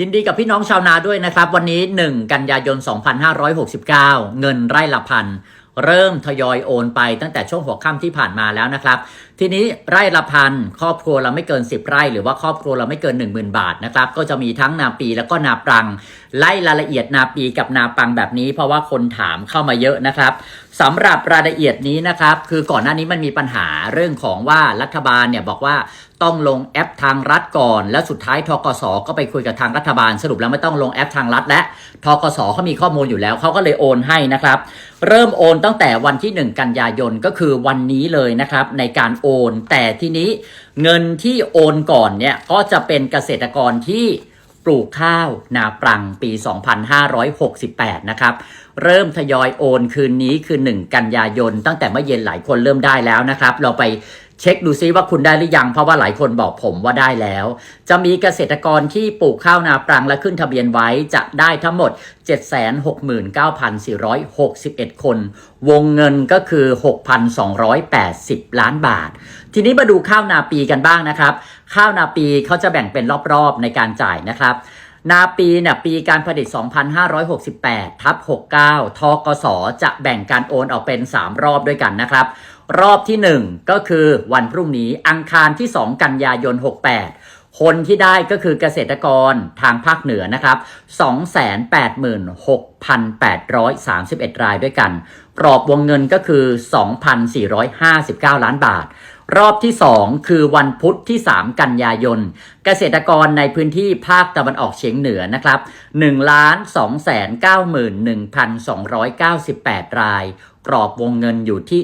ยินดีกับพี่น้องชาวนาด้วยนะครับ วันนี้ 1 กันยายน 2569 เงินไร่ละพัน เริ่มทยอยโอนไปตั้งแต่ช่วงหัวค่ำที่ผ่านมาแล้วนะครับ ทีนี้ไร่ละพันครอบครัวเราไม่เกิน 10 ไร่ หรือว่าครอบครัวเราไม่เกิน 10,000 บาทนะครับ ก็จะมีทั้งนาปีแล้วก็นาปรัง ไล่รายละเอียดนาปีกับนาปังแบบนี้ เพราะว่าคนถามเข้ามาเยอะนะครับ สำหรับรายละเอียดนี้นะครับ คือก่อนหน้านี้มันมีปัญหาเรื่องของว่ารัฐบาลเนี่ยบอกว่าต้องลงแอปทางรัฐก่อน แล้วสุดท้ายทกสก็ไปคุยกับทางรัฐบาลสรุปแล้วไม่ต้องลงแอปทางรัฐ และทกสเขามีข้อมูลอยู่แล้วเขาก็เลยโอนให้นะครับ เริ่มโอนตั้งแต่วันที่ 1 กันยายนก็คือวันนี้เลยนะครับในการโอน แต่ทีนี้เงินที่โอนก่อนเนี่ยก็จะเป็นเกษตรกรที่ ปลูกข้าวนาปรังปี 2568 นะครับ เริ่มทยอยโอนคืนนี้คือ 1 กันยายน ตั้งแต่เมื่อเย็นหลายคนเริ่มได้แล้วนะครับ เราไปเช็คดูซิว่าคุณได้หรือยัง เพราะว่าหลายคนบอกผมว่าได้แล้ว จะมีเกษตรกรที่ปลูกข้าวนาปรังและขึ้นทะเบียนไว้จะได้ทั้งหมด 769,461 คน วงเงินก็คือ 6,280 ล้านบาท ทีนี้มาดูข้าวนาปีกันบ้างนะครับ ข้าวนาปีเขาจะแบ่งเป็นรอบๆในการจ่ายนะครับนาปีเนี่ยปีการผลิต 2568 ทับ 69 ทกส จะแบ่งการโอนออกเป็น 3 รอบด้วยกันนะครับ รอบที่ 1 ก็คือวันพรุ่งนี้อังคารที่ 2 กันยายน 68 คนที่ได้ก็คือเกษตรกรทางภาคเหนือนะครับ 286,831 รายด้วยกัน กรอบวงเงินก็คือ 2,459 ล้านบาท รอบที่ 2 คือวันพุธที่ 3 กันยายน เกษตรกรในพื้นที่ภาคตะวันออกเฉียงเหนือนะครับ1ล้าน2แสน91,298 ราย กรอบวงเงินอยู่ที่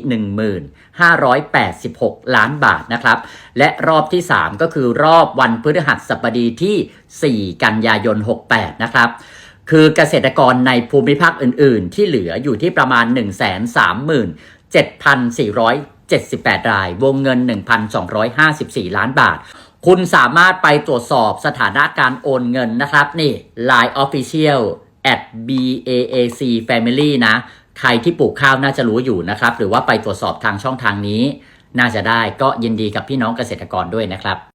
1586 ล้านบาทนะครับ และรอบที่ 3 ก็คือรอบวันพฤหัสบดีที่ 4 กันยายน 68 นะครับคือเกษตรกรในภูมิภาคอื่น ๆ ที่เหลืออยู่ที่ประมาณ 78 ราย วงเงิน 1,254 ล้านบาท คุณสามารถไปตรวจสอบสถานะการโอนเงินนะครับ นี่ Line Official at BAAC Family นะ ใครที่ปลูกข้าวน่าจะรู้อยู่นะครับ หรือว่าไปตรวจสอบทางช่องทางนี้ น่าจะได้ก็ยินดีกับพี่น้องเกษตรกรด้วยนะครับ